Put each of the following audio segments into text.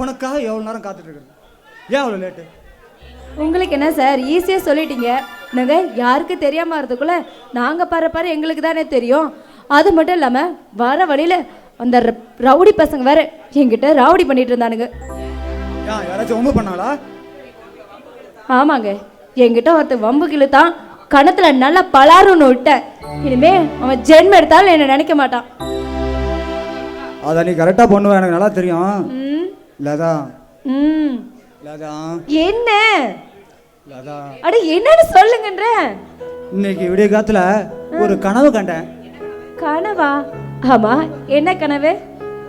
உனக்காக எவ்வளோ நேரம் காத்துட்டு இருக்கிறது ஏன் அவ்வளோ லேட்டு உங்களுக்கு என்ன சார் ஈஸியாக சொல்லிட்டீங்க. நாங்கள் யாருக்கு தெரியாம வரதுக்குள்ள நாங்கள் பாரு பாரு எங்களுக்கு தானே தெரியும். அது மட்டும் இல்லாமல் வர வழியில் அந்த ரவுடி பசங்க வேற என்கிட்ட ராவடி பண்ணிட்டு இருந்தானுங்க. யாராச்சும் பண்ணாளா? ஆமாங்க. என்கிட்ட ஒருத்தன் வம்பு கிழுத்தான் கணத்துல நல்லா பலாருன்னு விட்டேன் இனிமே அவன் ஜென்மம் எடுத்தாலும் என்னை நினைக்க மாட்டான். அதை நீ கரெக்டாக பண்ணுவ எனக்கு நல்லா தெரியும். லதா. ம். லதா. என்ன? லதா. அட என்னன்னு சொல்லுங்கன்ற. இன்னைக்கு விடிய காத்துல ஒரு கனவு கண்டேன். கனவா? ஆமா என்ன கனவு?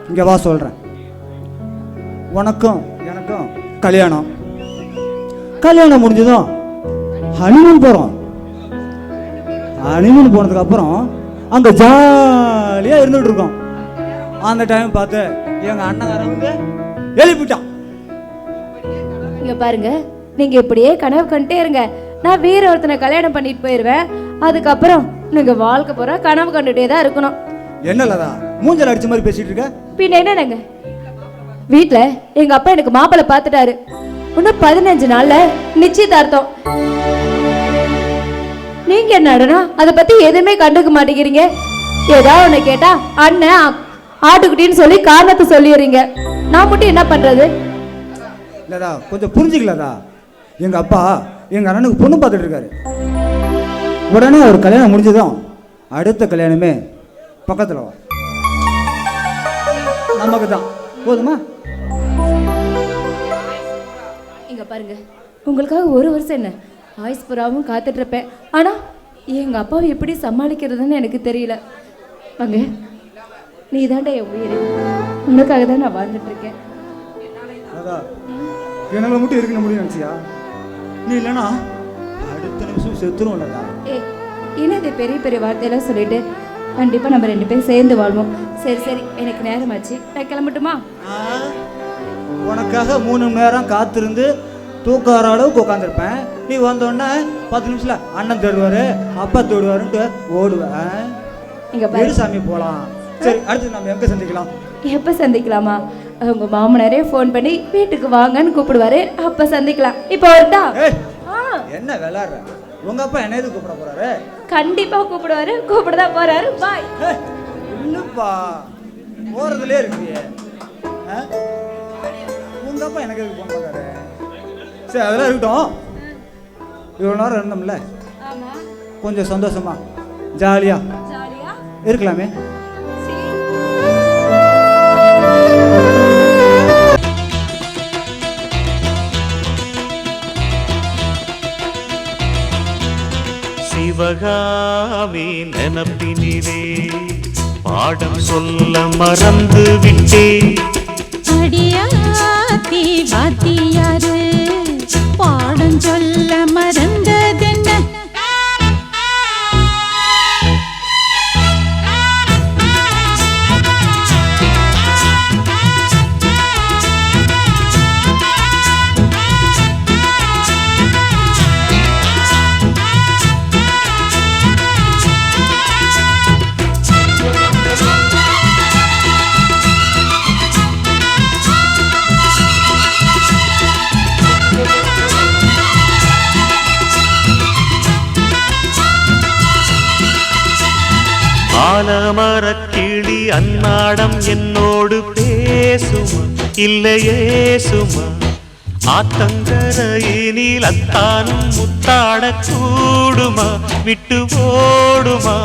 இங்கே வா சொல்கிறேன் உனக்கும் எனக்கும் கல்யாணம். கல்யாணம் முடிஞ்சதும் ஹனிமூன் போகிறோம் ஹனிமூன் போனதுக்கு அப்புறம் அங்கே ஜாலியாக இருந்துகிட்டு இருக்கோம். அந்த டைம் பார்த்து எங்கள் அண்ணங்காரன் வந்து எழுப்பிட்டான். இங்க பாருங்க நீங்க இப்படியே கனவு கண்டே இருங்க. நான் வேற ஒருத்தனை கல்யாணம் பண்ணிட்டு போயிருவேன். அதுக்கப்புறம் நீங்க வாழ்க்கை பூரா கனவு கண்டுட்டே தான் இருக்கணும். என்ன லதா மூஞ்சல் அடிச்ச மாதிரி பேசிட்டு இருக்க? பின்ன என்னங்க? வீட்ல எங்க அப்பா எனக்கு மாப்பிள்ளை பார்த்துட்டாரு. இன்னும் பதினஞ்சு நாள்ல நிச்சயதார்த்தம். நீங்க என்னடனா அதை பத்தி எதுவுமே கண்டுக்க மாட்டேங்கிறீங்க. ஏதாவது ஒண்ணு கேட்டா அண்ணன் ஆட்டுக்குட்டின்னு சொல்லி காரணத்தை சொல்லிடுறீங்க. நான் மட்டும் என்ன பண்றது? லதா கொஞ்சம் புரிஞ்சுக்கலதா எங்கள் அப்பா எங்கள் அண்ணனுக்கு பொண்ணு பார்த்துட்டு இருக்காரு. உடனே அவர் கல்யாணம் முடிஞ்சதும் அடுத்த கல்யாணமே பக்கத்தில் வா. நமக்கு தான். போதுமா? இங்க பாருங்க. உங்களுக்காக ஒரு வருஷம் என்ன ஆயுஸ் புறாவும் காத்துட்டு இருப்பேன். ஆனா எங்க அப்பாவை எப்படி சமாளிக்கிறதுன்னு எனக்கு தெரியல. வாங்க. நீ தாண்டா என் உயிர். உனக்காக தான் நான் வாழ்ந்துட்டு இருக்கேன் என்னால் மட்டும் இருக்க முடியும் நினச்சியா? நீ இல்லைன்னா அடுத்த நிமிஷம் செத்துரும் லதா ஏ என்னது பெரிய பெரிய வார்த்தையெல்லாம் சொல்லிட்டு? கண்டிப்பா நம்ம ரெண்டு பேரும் சேர்ந்து வாழ்வோம். சரி சரி எனக்கு நேரமாச்சு. நான் கிளம்பட்டுமா? உனக்காக மூணு மணி நேரம் காத்திருந்து தூக்கம் வர அளவுக்கு உட்காந்துருப்பேன் நீ வந்தோடனே பத்து நிமிஷத்துல அண்ணன் தேடுவாரு அப்பா தேடுவாருன்ட்டு ஓடுவேன். இங்க சாமி போலாம். சரி அடுத்து நம்ம எங்க சந்திக்கலாம்? எப்ப சந்திக்கலாமா? உங்க மாமனாரே ஃபோன் பண்ணி வீட்டுக்கு வாங்கன்னு கூப்பிடுவாரு. அப்ப சந்திக்கலாம். இப்போ ஆ. என்ன விளாடுற உங்க அப்பா என்ன எதுக்கு கூப்பிட போறாரு? கண்டிப்பா கூப்பிடுவாரு. கூப்பிடதா போறாரு. பாய் இல்லப்பா. போறதுலே இருக்கியே. ஆ? உங்க அப்பா எனக்கு எதுக்கு போன மாட்டாரு சரி அதெல்லாம் இருக்கட்டும். இவ்வளோ நேரம் இருந்தோம்ல கொஞ்சம் சந்தோஷமா. ஜாலியா? இருக்கலாமே. சிவகாமி நினப்பினிலே பாடம் சொல்ல மறந்து விட்டேன் அன்னாடம் என்னோடு பேசுமா? இல்லையே சுமா? ஆத்தங்கரையினில் அத்தானும் முத்தாடக் கூடுமா? விட்டு ஓடுமா?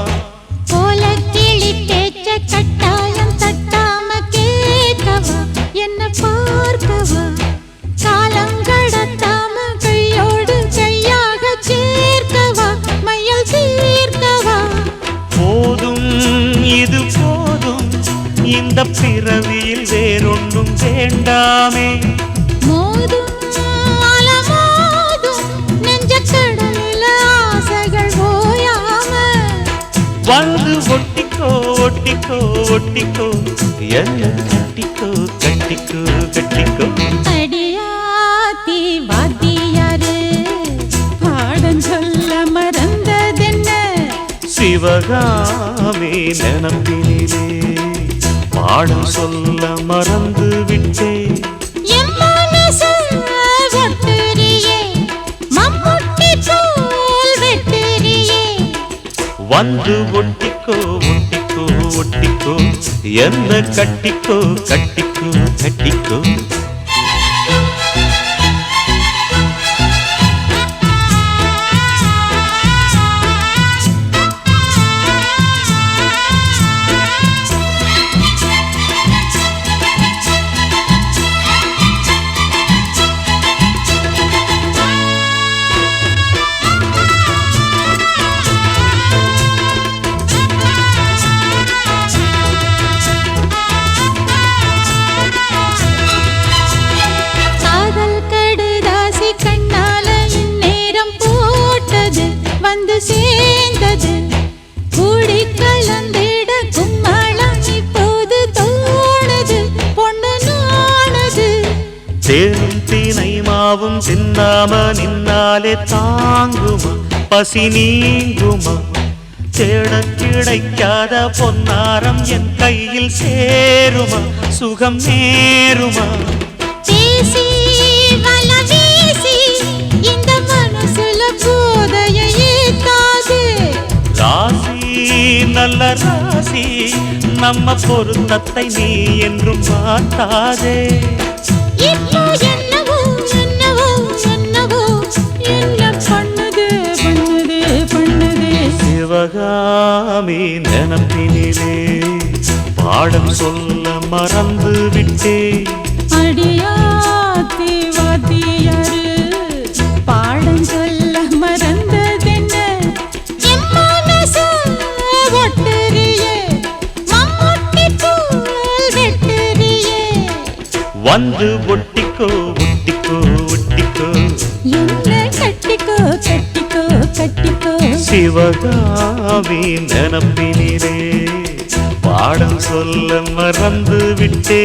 போல கிளி பேச்ச கட்டாயம் தட்டாம கேட்கவா? என்ன பார்க்கவா? காலம் கடத்தாம கையோடு கையாக சேர்க்கவா? மையல் தீர்க்கவா? போதும் இது இந்த பிறவியில் வேறொன்றும் வேண்டாமே. மோதும் வந்து ஒட்டிக்கோ ஒட்டிக்கோ ஒட்டிக்கோ என்ன கட்டிக்கோ கட்டிக்கோ கட்டிக்கோ. அடியாத்தி வாத்தியாரு பாடம் சொல்ல மறந்ததென்ன? சிவகாமி நினப்பினிலே பாடம் சொல்ல மறந்து விட்டேன் வந்து ஒட்டிக்கோ ஒட்டிக்கோ ஒட்டிக்கோ. என்ன கட்டிக்கோ கட்டிக்கோ கட்டிக்கோ. வந்து சேர்ந்தது. கூடி கலந்திட கும்மாளம் இப்போது தோணது. பொண்ணு நானது தீனை மாவும் தின்னாம நின்னாலே தாங்குமா? பசி நீங்குமா? தேட கிடைக்காத பொன்னாரம் என் கையில் சேருமா? சுகம் நேருமா? ராசி நல்ல ராசி நம்ம பொருத்தத்தை நீ என்றும் மாட்டாதே சிவகாமி நினப்பினிலே பாடம் சொல்ல மறந்து விட்டே அடியாத்தி வந்து ஒட்டிக்கோ ஒட்டிக்கோ ஒட்டிக்கோ. கட்டிக்கோ கட்டிக்கோ கட்டிக்கோ. சிவகாமி நினப்பினிலே பாடம் சொல்ல மறந்து விட்டே.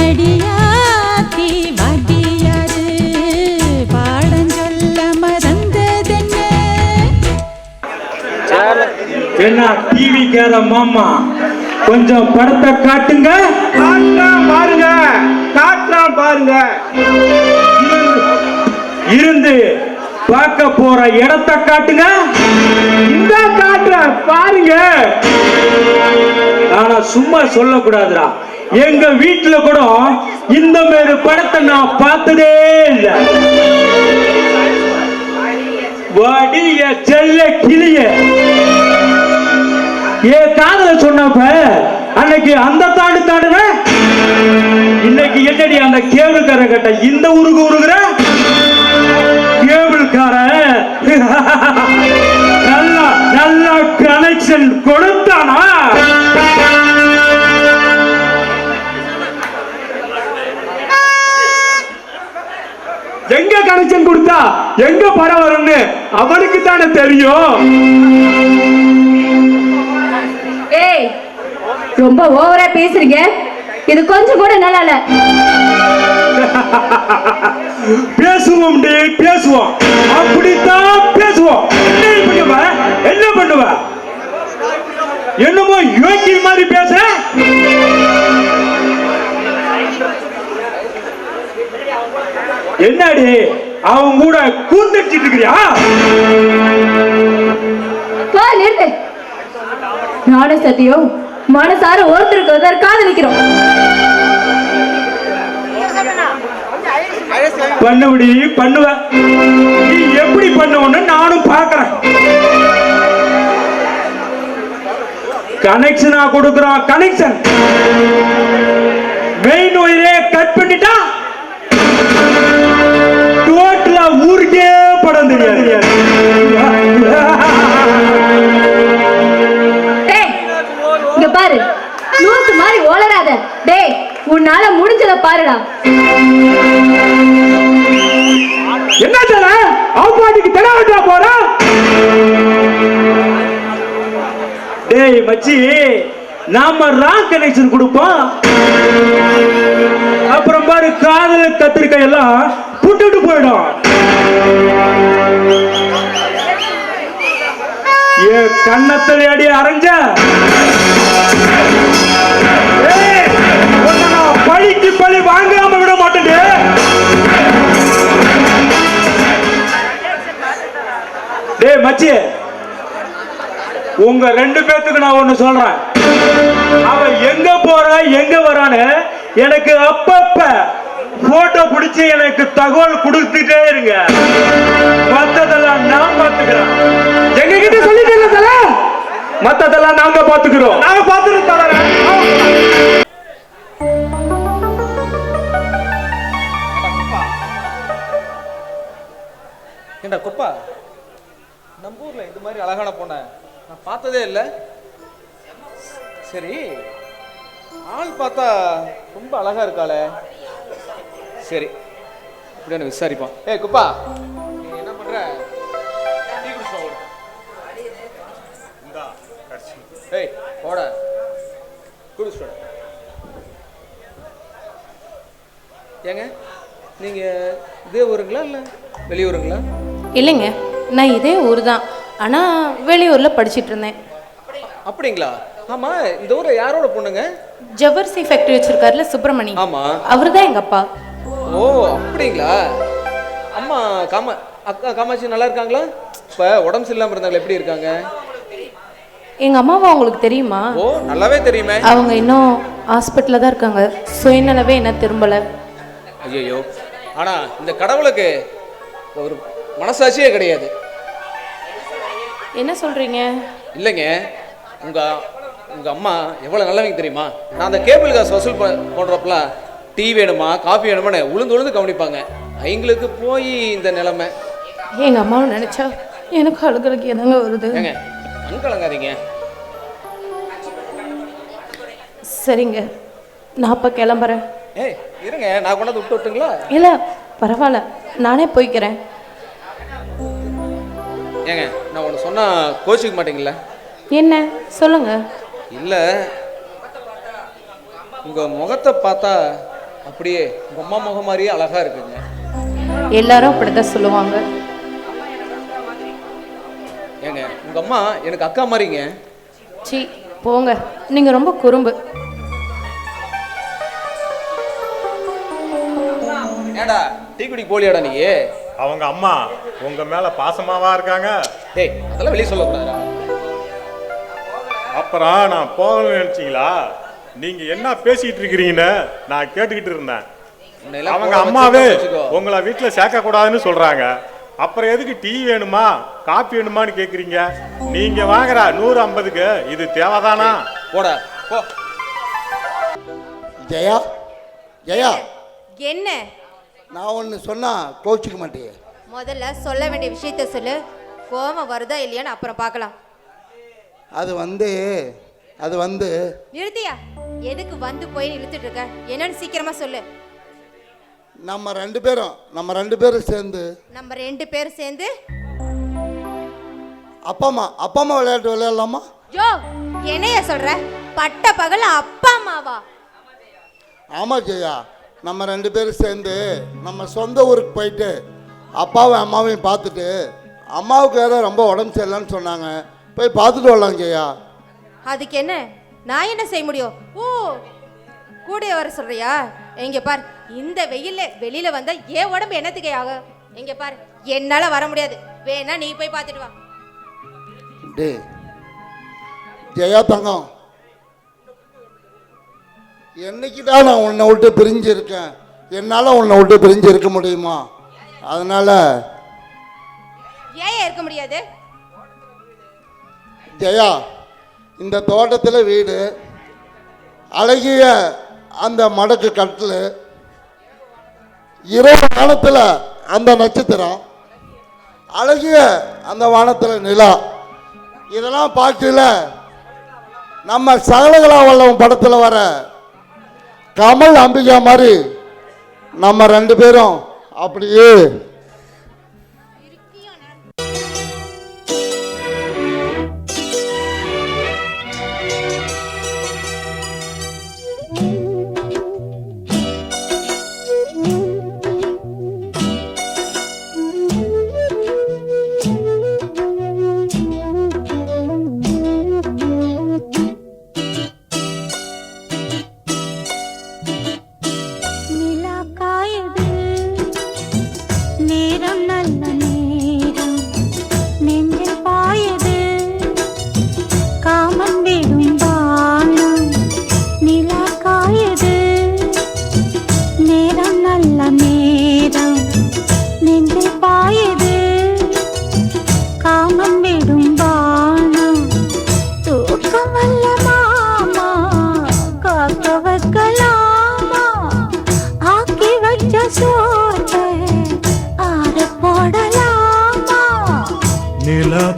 அடியாத்தி வாத்தியாரு பாடம் சொல்ல மறந்ததென்ன. என்ன டிவி கேர மாமா கொஞ்சம் படத்தை காட்டுங்க. பாருங்க. இருந்து பார்க்க போற இடத்தை காட்டுங்க. இந்த காட்டுற பாருங்க. ஆனா சும்மா சொல்லக்கூடாதுடா. எங்க வீட்டுல கூட இந்த மாதிரி படத்தை நான் பார்த்ததே இல்ல. வடிய செல்ல கிளிய. ஏ காதல சொன்னப்ப அன்னைக்கு அந்த தாண்டு தாண்டுன? இன்னைக்கு என்னடி அந்த கேபிள் கார கட்ட இந்த ஊருக்கு உருகுற கேபிள் கார நல்லா நல்லா கனெக்ஷன் கொடுத்தானா? எங்க கனெக்ஷன் கொடுத்தா? எங்க படம் வரும்னு அவனுக்கு தானே தெரியும். ஏய் ரொம்ப ஓவரா பேசுறீங்க. இது கொஞ்சம் கூட நல்லா இல்ல பேசுவோம் பேசுவோம். அப்படித்தான் பேசுவோம். என்ன பண்ணுவ? என்ன பண்ணுவ? என்னமோ யோகி மாதிரி பேசுற? என்னடி அவன் கூட கூந்தடிச்சிட்டு இருக்கிறியா? நானும் சத்தியம் மனசார ஒருத்தருக்கு ஒருத்தர் காதலிக்கிறோம் பண்ணுபடி பண்ணுவ. நீ எப்படி பண்ணுவன்னு நானும் பாக்குறேன் கனெக்ஷனா கொடுக்குறான் கனெக்ஷன் மெயின் ஒயரே கட் பண்ணிட்டா டோட்டலா ஊருக்கே படம் தெரியாது உன்னால முடிஞ்சத பாருடா. என்ன தர பாட்டுக்கு தெனாவட்டா போற? டேய் மச்சி நாம ராங் கனெக்ஷன் கொடுப்போம். அப்புறம் பாரு காதல் கத்திரிக்காய் எல்லாம் புட்டுட்டு போயிடும். ஏ கண்ணத்துல அடி அரைஞ்ச? வேலை வாங்காம விட மாட்டேன் டே மச்சி. உங்க ரெண்டு பேத்துக்கு நான் ஒண்ணு சொல்றேன். அவன் எங்க போறா எங்க வரான்னு எனக்கு அப்பப்ப போட்டோ பிடிச்சி எனக்கு தகவல் கொடுத்துட்டே இருங்க. மத்ததெல்லாம் நான் பாத்துக்கிறேன் எங்க கிட்ட சொல்லிட்டு மத்ததெல்லாம் நாங்க பாத்துக்கிறோம் நாங்க பாத்துக்கிறோம் ஏண்டா குப்பா? நம்ம ஊர்ல இது மாதிரி அழகான பொண்ணை நான் பார்த்ததே இல்லை. சரி ஆள் பார்த்தா ரொம்ப அழகா இருக்காளே. சரி இப்படின்னு விசாரிப்போம். ஏய் குப்பா நீ என்ன பண்ற? டீ குடிச்சு. ஏய் போட. குடிச்சு. ஏங்க? நீங்க இதே ஊருங்களா இல்லை வெளியூருங்களா? இல்லைங்க. நான் இதே ஊர் தான் ஆனால் வெளியூரில் படிச்சிட்டு இருந்தேன் அப்படிங்களா? ஆமா இந்த ஊர்ல யாரோட பொண்ணுங்க? ஜவ்வரிசி ஃபேக்டரி வச்சிருக்காருல சுப்பிரமணி. ஆமா. அவர் தான் எங்கள் அப்பா. ஓ அப்படிங்களா? அம்மா காமா அக்கா காமாட்சி நல்லா இருக்காங்களா? இப்ப உடம்பு சரியில்லாம இருந்தாங்களா? எப்படி இருக்காங்க? எங்கள் அம்மாவை உங்களுக்கு தெரியுமா? ஓ நல்லாவே தெரியுமே. அவங்க இன்னும் ஹாஸ்பிட்டலில் தான் இருக்காங்க. சுயநலவே என்ன திரும்பலை. ஐயோ ஆனா இந்த கடவுளுக்கு ஒரு மனசாட்சியே கிடையாது. என்ன சொல்கிறீங்க இல்லைங்க உங்க உங்க அம்மா எவ்வளவு நல்லவங்க தெரியுமா? நான் அந்த கேபிள் காசு வசூல் ப- போடுறப்பலாம் டீ வேணுமா காஃபி வேணுமான்னு உளுந்து உளுந்து கவனிப்பாங்க. எங்களுக்கு போய் இந்த நிலைமை. எங்கள் அம்மாவை நினச்சா எனக்கு அழுகலுக்கு எதாங்க வருது? ஏங்க அங்கலங்காதீங்க சரிங்க நான் அப்போ கிளம்புறேன். ஏய் இருங்க நான் கொண்டாந்து விட்டு விட்டுங்களா? இல்லை பரவாயில்ல. நானே போய்க்கிறேன். ஏங்க நான் ஒன்று சொன்னா கோச்சிக்க மாட்டீங்களா என்ன? சொல்லுங்கள் இல்லை உங்க முகத்தை பார்த்தா அப்படியே உங்க அம்மா முகம் மாதிரியே அழகா இருக்குங்க. எல்லாரும் அப்படித்தான் சொல்லுவாங்க. ஏங்க உங்க அம்மா எனக்கு அக்கா மாதிரிங்க. சி போங்க. நீங்கள் ரொம்ப குறும்பு. ஏடா டீ குடி போலியாடா நீ அவங்க அம்மா உங்க மேல பாசமாவா இருக்காங்க? டேய் அதெல்லாம் வெளியே சொல்லக்கூடாதுடா. அப்புறம் நான் போகணும்னு நினைச்சீங்களா? நீங்க என்ன பேசிட்டு இருக்கிறீங்கன்னு நான் கேட்டுக்கிட்டு இருந்தேன். அவங்க அம்மாவே. உங்களை வீட்டுல சேர்க்க கூடாதுன்னு சொல்றாங்க. அப்புறம் எதுக்கு டீ வேணுமா காப்பி வேணுமான்னு கேக்குறீங்க? நீங்க வாங்குற நூறு ஐம்பதுக்கு இது தேவைதானா? போடா போ. ஜெயா ஜெயா. என்ன? நான் ஒன்று சொன்னா கோச்சிக்க மாட்டேன் முதல்ல சொல்ல வேண்டிய விஷயத்த சொல்லு. கோவம் வருதா இல்லையான்னு அப்புறம் பார்க்கலாம். அது வந்து அது வந்து. நிறுத்தியா? எதுக்கு வந்து போய் இழுத்துட்டு இருக்க? என்னன்னு சீக்கிரமா சொல்லு. நம்ம ரெண்டு பேரும் நம்ம ரெண்டு பேரும் சேர்ந்து. நம்ம ரெண்டு பேரும் சேர்ந்து? அப்பா அம்மா அப்பா அம்மா விளையாட்டு விளையாடலாமா? யோ என்னைய சொல்ற? பட்ட பகல அப்பா அம்மாவா? ஆமாம் ஜெயா. நம்ம ரெண்டு பேரும் சேர்ந்து நம்ம சொந்த ஊருக்கு போயிட்டு அப்பாவும் அம்மாவையும் பார்த்துட்டு அம்மாவுக்கு வேற ரொம்ப உடம்பு சரியில்லைன்னு சொன்னாங்க. போய் பார்த்துட்டு வரலாம் ஜெயா. அதுக்கு என்ன? நான் என்ன செய்ய முடியும்? ஓ கூட வர சொல்றியா? எங்க பார் இந்த வெயில்ல வெளியில வந்தா ஏன் உடம்பு என்னத்துக்கு ஆகும் எங்க பார் என்னால வர முடியாது. வேணா நீ போய் பார்த்துட்டு வா. டே ஜெயா தங்கம் என்னைக்குடா நான் உன்னை விட்டு பிரிஞ்சு இருக்கேன் என்னால் உன்னை விட்டு பிரிஞ்சு இருக்க முடியுமா? அதனால் ஏன் இருக்க முடியாது? ஜெயா இந்த தோட்டத்தில் வீடு அழகிய அந்த மடக்கு கட்டில் இரவு வானத்தில் அந்த நட்சத்திரம் அழகிய அந்த வானத்தில் நிலா இதெல்லாம் பார்க்கல நம்ம சகலகலா வல்லவன் படத்தில் வர கமல் அம்பிகா மாதிரி நம்ம ரெண்டு பேரும் அப்படியே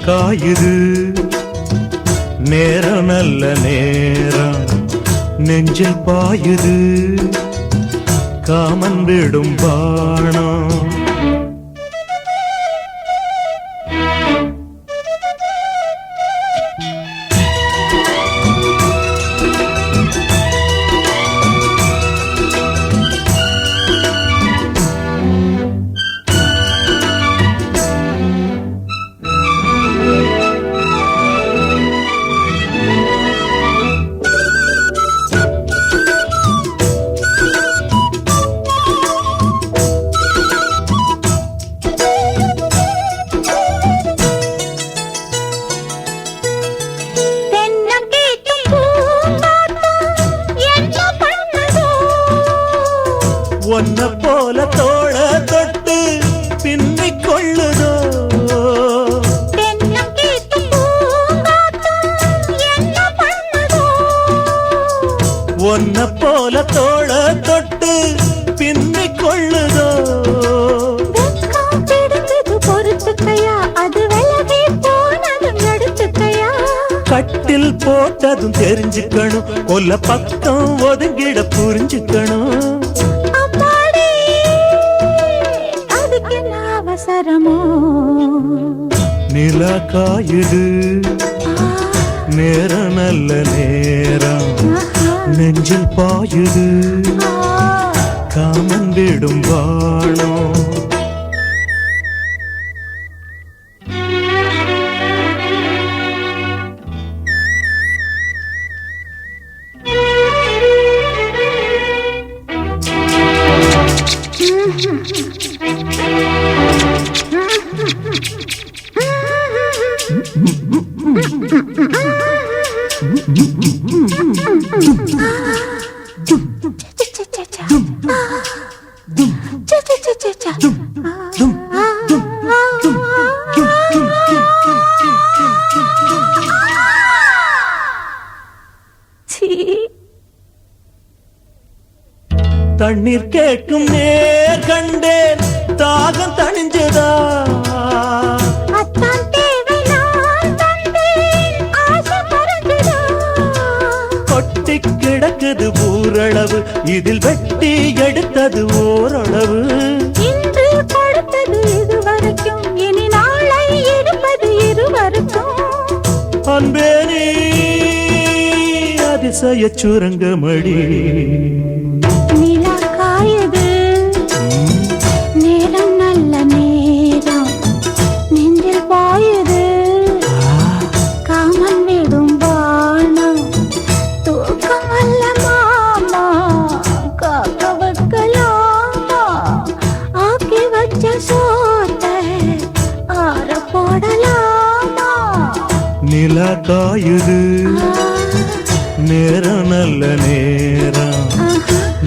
காயுது. நேரம் நல்ல நேரம் நெஞ்சில் பாயுது. காமன் விடும் பாணம் நெஞ்சில் பாயுது. காமன் விடும் வாழம் இதில் வெட்டி எடுத்தது ஓரளவு. இன்று கொடுத்தது இதுவரைக்கும் இனி நாளை எடுப்பது இருவருக்கும். அன்பே நீ அதிசய சுரங்கமடி. காயுது. நேரம் நல்ல நேரம்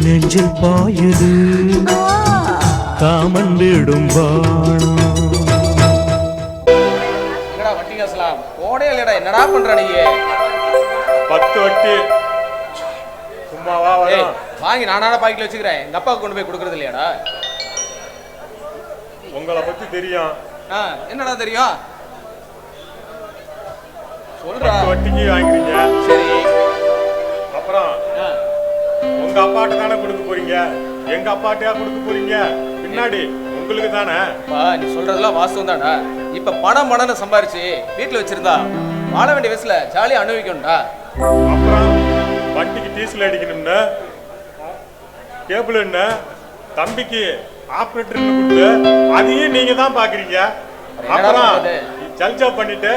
நெஞ்சில் பாயுது. காமன் விடும் வாணம் என்னடா வட்டி காசுலாம் போடே இல்லடா என்னடா பண்ற நீ? பத்து வட்டி. சும்மாவா வாங்கி நானான பாக்கெட்ல வச்சுக்கிறேன். எங்க அப்பாவுக்கு கொண்டு போய் கொடுக்கறது இல்லையாடா? உங்களை பத்தி தெரியும். ஆ என்னடா தெரியும்? வட்டிக்கு வாங்கிக்கிறீங்க சரி. அப்புறம் உங்க அப்பாட்ட தானே கொடுக்க போறீங்க? எங்க அப்பாட்டையா கொடுக்க போறீங்க? பின்னாடி உங்களுக்கு தானே? நீ சொல்றதெல்லாம் வாஸ்தவம் தான்டா. இப்ப பணம் பணம்னு சம்பாரிச்சு வீட்டுல வச்சிருந்தா வாழ வேண்டிய வயசுல ஜாலியா அனுபவிக்கணும்டா. அப்புறம் வண்டிக்கு டீசல் அடிக்கணும்னு கேபிள் என்ன தம்பிக்கு ஆப்ரேட்டர் கொடுத்து அதையும் நீங்க தான் பாக்குறீங்க. அப்புறம்? ஜல்ஜா பண்ணிட்டு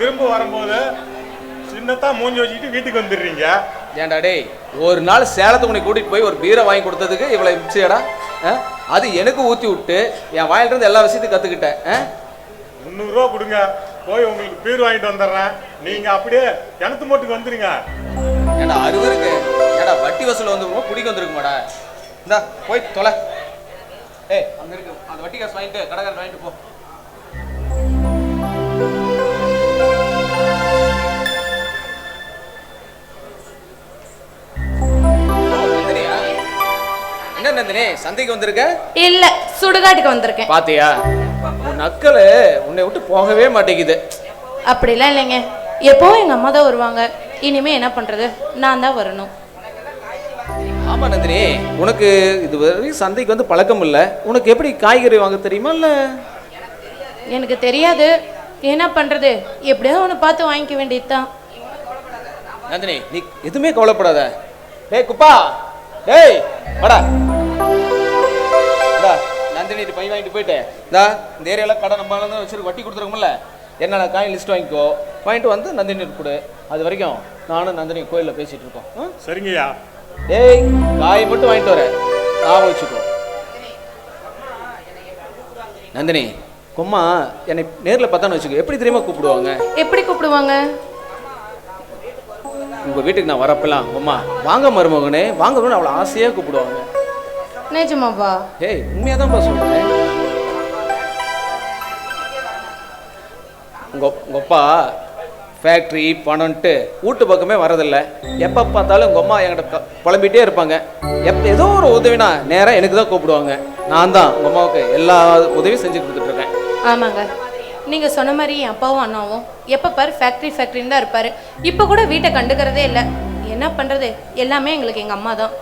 திரும்ப வரும்போது சின்னதா மூஞ்சி வச்சுக்கிட்டு வீட்டுக்கு வந்துடுறீங்க. ஏன்டா டேய் ஒரு நாள் சேலத்துக்கு உன்னை கூட்டிட்டு போய் ஒரு பீரை வாங்கி கொடுத்ததுக்கு இவ்வளவு மிச்சடா அது எனக்கு ஊத்தி விட்டு என் வாயில இருந்து எல்லா விஷயத்தையும் கத்துக்கிட்டேன். ஆ? முந்நூறுரூவா கொடுங்க. போய் உங்களுக்கு பீர் வாங்கிட்டு வந்துடுறேன். நீங்க அப்படியே கிணத்து மோட்டுக்கு வந்துருங்க. ஏன்டா அறுவருக்கு ஏன்டா வட்டி வசூல் வந்து குடிக்க வந்திருக்குமாடா? இந்தா போய் தொலை. ஏய் அங்க இருக்கு. அந்த வட்டி காசு வாங்கிட்டு கடைக்காரன் வாங்கிட்டு போ. என்ன நந்தினி சந்தைக்கு வந்திருக்க? இல்ல சுடுகாட்டுக்கு வந்திருக்கேன். பாத்தியா? உன் நக்கலு உன்னை விட்டு போகவே மாட்டேங்குது. அப்படிலாம் இல்லைங்க. எப்போவும் எங்கள் அம்மா தான் வருவாங்க. இனிமே என்ன பண்ணுறது நான் தான் வரணும். ஆமா நந்தினி உனக்கு இது வரையும் சந்தைக்கு வந்து பழக்கம் இல்லை. உனக்கு எப்படி காய்கறி வாங்க தெரியுமா இல்லை? எனக்கு தெரியாது. என்ன பண்ணுறது எப்படியாவது ஒன்று பார்த்து வாங்கிக்க வேண்டியது தான் நந்தினி நீ எதுவுமே கவலைப்படாத. டேய் குப்பா! டேய் வாடா. இது பை வாங்கிட்டு போயிட்டு. இந்தா இந்த ஏரியாவில் கடை நம்ம தான் வச்சிருக்கு வட்டி கொடுத்துருக்கோம்ல. என்னென்ன காய் லிஸ்ட் வாங்கிக்கோ. வாங்கிட்டு வந்து நந்தினி கொடு. அது வரைக்கும் நானும் நந்தினி கோயிலில் பேசிட்டு இருக்கோம்? சரிங்கய்யா. டேய் காய் மட்டும் வாங்கிட்டு வரேன் ஞாபகம் வச்சுக்கோ. நந்தினி கொம்மா என்னை நேரில் பார்த்தான்னு வச்சுக்கோ. எப்படி தெரியுமா கூப்பிடுவாங்க? எப்படி கூப்பிடுவாங்க? உங்கள் வீட்டுக்கு நான் வரப்பெல்லாம் அம்மா வாங்க மருமகனே வாங்க மருமகனே அவ்வளோ ஆசையாக கூப்பிடுவாங்க. நிஜமாவா? ஏய் உண்மையாக தான்ப்பா சொல்கிறேன் உங்கள் உங்கள் அப்பா ஃபேக்ட்ரி பணம்ன்ட்டு வீட்டு பக்கமே வரதில்ல. எப்போ பார்த்தாலும் உங்கள் அம்மா என்கிட்ட புலம்பிட்டே இருப்பாங்க. எப்போ ஏதோ ஒரு உதவினா நேராக எனக்கு தான் கூப்பிடுவாங்க. நான் தான் உங்கள் அம்மாவுக்கு எல்லா உதவியும் செஞ்சு கொடுத்துட்டு இருக்கேன் ஆமாங்க. நீங்கள் சொன்ன மாதிரி என் அப்பாவும் அண்ணாவும் எப்போ பாரு ஃபேக்ட்ரி ஃபேக்ட்ரின்னு தான் இருப்பார். இப்போ கூட வீட்டை கண்டுக்கிறதே இல்லை. என்ன பண்ணுறது எல்லாமே எங்களுக்கு எங்கள் அம்மா தான்.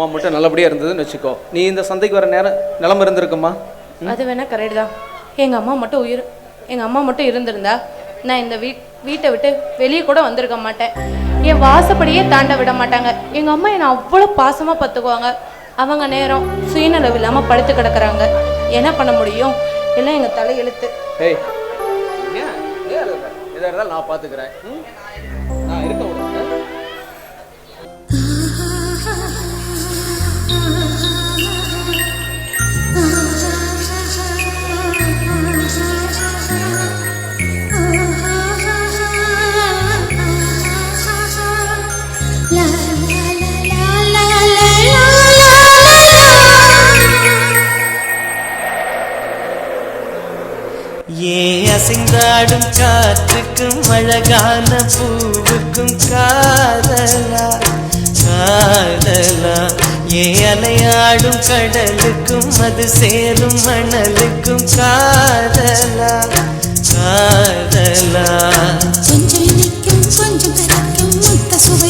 அம்மா மட்டும் நல்லபடியாக இருந்ததுன்னு வச்சுக்கோ. நீ இந்த சந்தைக்கு வர நேரம் நிலம இருந்திருக்குமா? அது வேணா கரெக்ட் தான். எங்கள் அம்மா மட்டும் உயிர். எங்கள் அம்மா மட்டும் இருந்திருந்தா நான் இந்த வீட் வீட்டை விட்டு வெளியே கூட வந்திருக்க மாட்டேன். என் வாசப்படியே தாண்ட விட மாட்டாங்க. எங்கள் அம்மா என்னை அவ்வளோ பாசமாக பார்த்துக்குவாங்க. அவங்க நேரம் சுயநலவு இல்லாமல் படுத்து கிடக்குறாங்க. என்ன பண்ண முடியும்? எல்லாம் எங்கள் தலை எழுத்து ஏய் ஏன்? ஏன் அழுகுற? எதா இருந்தாலும் நான் பார்த்துக்கிறேன். அசைந்தாடும் காற்றுக்கும் அழகான பூவுக்கும் காதலா காதலா. ஏ அலையாடும் கடலுக்கும் அது சேரும் மணலுக்கும் காதலா காதலா. கொஞ்சம் இனிக்கும் கொஞ்சம் கலக்கும் முத்த சுவைக்குள்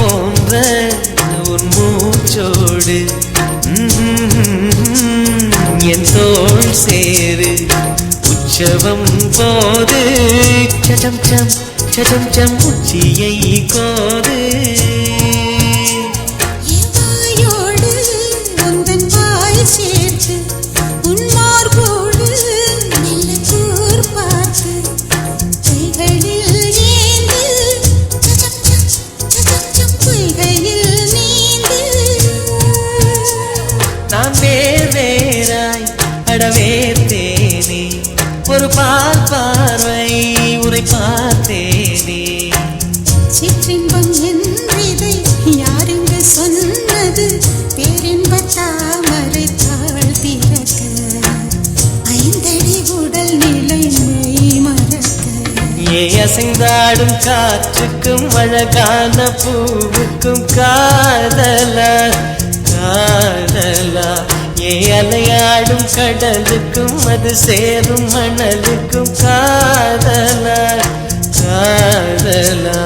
போன்ற உன் மூச்சோடு என் தோல் சேரு உற்சவம் போது சடம் சம் சடம் சம் உச்சியை கோது. ஒரு பால் பார்வை உரை பார்த்தேனே. சிற்றின்பம் என்றதை யாருங்க சொன்னது? பேரின்ப தாமரை தாழ் திறக்க ஐந்தடி உடல் நிலை மறக்க. ஏ அசைந்தாடும் காற்றுக்கும் அழகான பூவுக்கும் காதலா காதலா. அலையாடும் கடலுக்கும் அது சேரும் மணலுக்கும் காதலா காதலா.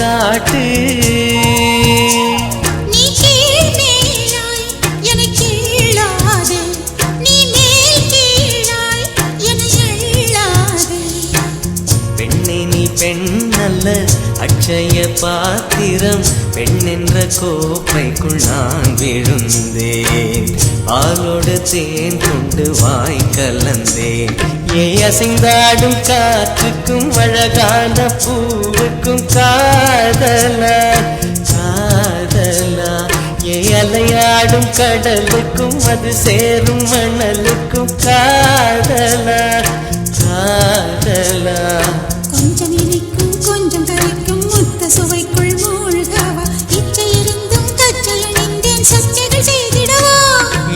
காட்டு. என்ற கோப்பைக்குள் நான் விழுந்தேன். ஆளோடு தேன் கொண்டு வாய் கலந்தேன். ஏ அசைந்தாடும் காற்றுக்கும் அழகான பூவுக்கும் காதலா காதலா. ஏ அலையாடும் கடலுக்கும் அது சேரும் மணலுக்கும் காதலா காதலா.